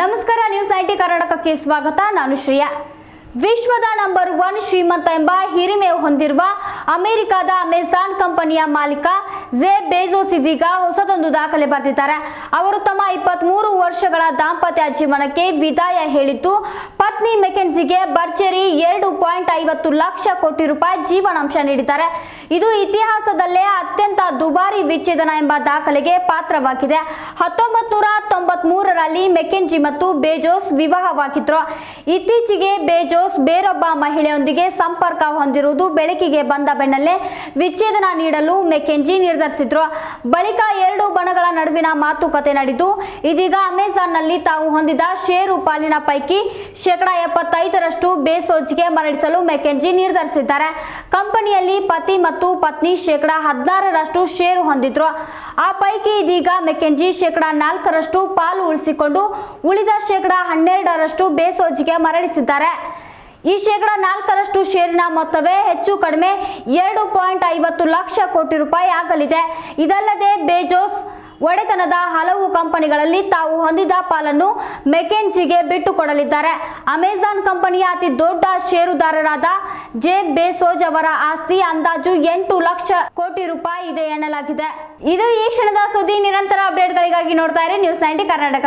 ನಮಸ್ಕಾರ news ninety ಕರ್ನಾಟಕಕ್ಕೆ ಸ್ವಾಗತ. ನಾನು ಶ್ರೇಯಾ. ವಿಶ್ವದ ನಂಬರ್ ಒನ್ ಶ್ರೀಮಂತ ಎಂಬ ಹಿರಿಮೆ ಹೊಂದಿರುವ ಅಮೆರಿಕದ ಅಮೆಜಾನ್ ಕಂಪನಿಯ ಮಾಲೀಕ ಜೆ ಬೇಜೋಸ್ ಇದೀಗ ಹೊಸದೊಂದು ದಾಖಲೆ ಬರೆದಿದ್ದಾರೆ. ಅವರು ತಮ್ಮ ಇಪ್ಪತ್ಮೂರು ವರ್ಷಗಳ ದಾಂಪತ್ಯ ಜೀವನಕ್ಕೆ ವಿದಾಯ ಹೇಳಿದ್ದು, ಪತ್ನಿ ಮೆಕೆನ್ಸಿಗೆ ಭರ್ಜರಿ ಎರಡು ಪಾಯಿಂಟ್ ಐವತ್ತು ಲಕ್ಷ ಕೋಟಿ ರೂಪಾಯಿ ಜೀವನಾಂಶ ನೀಡಿದ್ದಾರೆ. ಇದು ಇತಿಹಾಸದಲ್ಲೇ ಅತ್ಯಂತ ದುಬಾರಿ ವಿಚ್ಛೇದನ ಎಂಬ ದಾಖಲೆಗೆ ಪಾತ್ರವಾಗಿದೆ. ಹತ್ತೊಂಬತ್ ನೂರ ತೊಂಬತ್ ಮೂರರಲ್ಲಿ ಮೆಕೆಂಜಿ ಮತ್ತು ಬೇಜೋಸ್ ವಿವಾಹವಾಗಿದ್ರು. ಇತ್ತೀಚೆಗೆ ಬೇಜೋಸ್ ಬೇರೊಬ್ಬ ಮಹಿಳೆಯೊಂದಿಗೆ ಸಂಪರ್ಕ ಹೊಂದಿರುವುದು ಬೆಳಕಿಗೆ ಬಂದ ಬೆನ್ನಲ್ಲೇ ವಿಚ್ಛೇದನ ನೀಡಲು ಮೆಕೆಂಜಿ ನಿರ್ಧರಿಸಿದ್ರು. ಬಳಿಕ ಎರಡು ಬಣಗಳ ನಡುವಿನ ಮಾತುಕತೆ ನಡೆದು, ಇದೀಗ ಅಮೆಜಾನ್ನಲ್ಲಿ ತಾವು ಹೊಂದಿದ ಷೇರು ಪಾಲಿನ ಪೈಕಿ ಶೇಕಡಾ ಎಪ್ಪತ್ತೈದರಷ್ಟು ಬೇಸೋಜ್ಗೆ ಮರಳಿಸಲು ಮೆಕೆಂಜಿ ನಿರ್ಧರಿಸಿದ್ದಾರೆ. ಕಂಪನಿಯಲ್ಲಿ ಪತಿ ಮತ್ತು ಪತ್ನಿ ಶೇಕಡಾ ಹದಿನಾರರಷ್ಟು ಷೇರು ಹೊಂದಿದ್ರು. ಆ ಪೈಕಿ ಇದೀಗ ಮೆಕೆಂಜಿ ಶೇಕಡಾ ನಾಲ್ಕರಷ್ಟು ಪಾಲು ಉಳಿಸಿಕೊಂಡು ಉಳಿದ ಶೇಕಡ ಹನ್ನೆರಡರಷ್ಟು ಬೇಸೋಜ್ಗೆ ಮರಳಿಸಿದ್ದಾರೆ. ಈ ಶೇಕಡ ನಾಲ್ಕರಷ್ಟು ಷೇರಿನ ಮೊತ್ತವೇ ಹೆಚ್ಚು ಕಡಿಮೆ ಎರಡು ಪಾಯಿಂಟ್ ಐವತ್ತು ಲಕ್ಷ ಕೋಟಿ ರೂಪಾಯಿ ಆಗಲಿದೆ. ಇದಲ್ಲದೆ ಬೇಜೋಸ್ ಒಡೆತನದ ಹಲವು ಕಂಪನಿಗಳಲ್ಲಿ ತಾವು ಹೊಂದಿದ ಪಾಲನ್ನು ಮೆಕೆನ್ಜಿಗೆ ಬಿಟ್ಟುಕೊಡಲಿದ್ದಾರೆ. ಅಮೆಜಾನ್ ಕಂಪನಿಯ ಅತಿ ದೊಡ್ಡ ಷೇರುದಾರರಾದ ಜೆ ಬೇಸೋಜ್ ಅವರ ಆಸ್ತಿ ಅಂದಾಜು ಎಂಟು ಲಕ್ಷ ಕೋಟಿ ರೂಪಾಯಿ ಇದೆ ಎನ್ನಲಾಗಿದೆ. ಇದು ಈ ಕ್ಷಣದ ಸುದ್ದಿ. ನಿರಂತರ ಅಪ್ಡೇಟ್ಗಳಿಗಾಗಿ ನೋಡ್ತಾ ಇರಿ. News ninety Karnataka.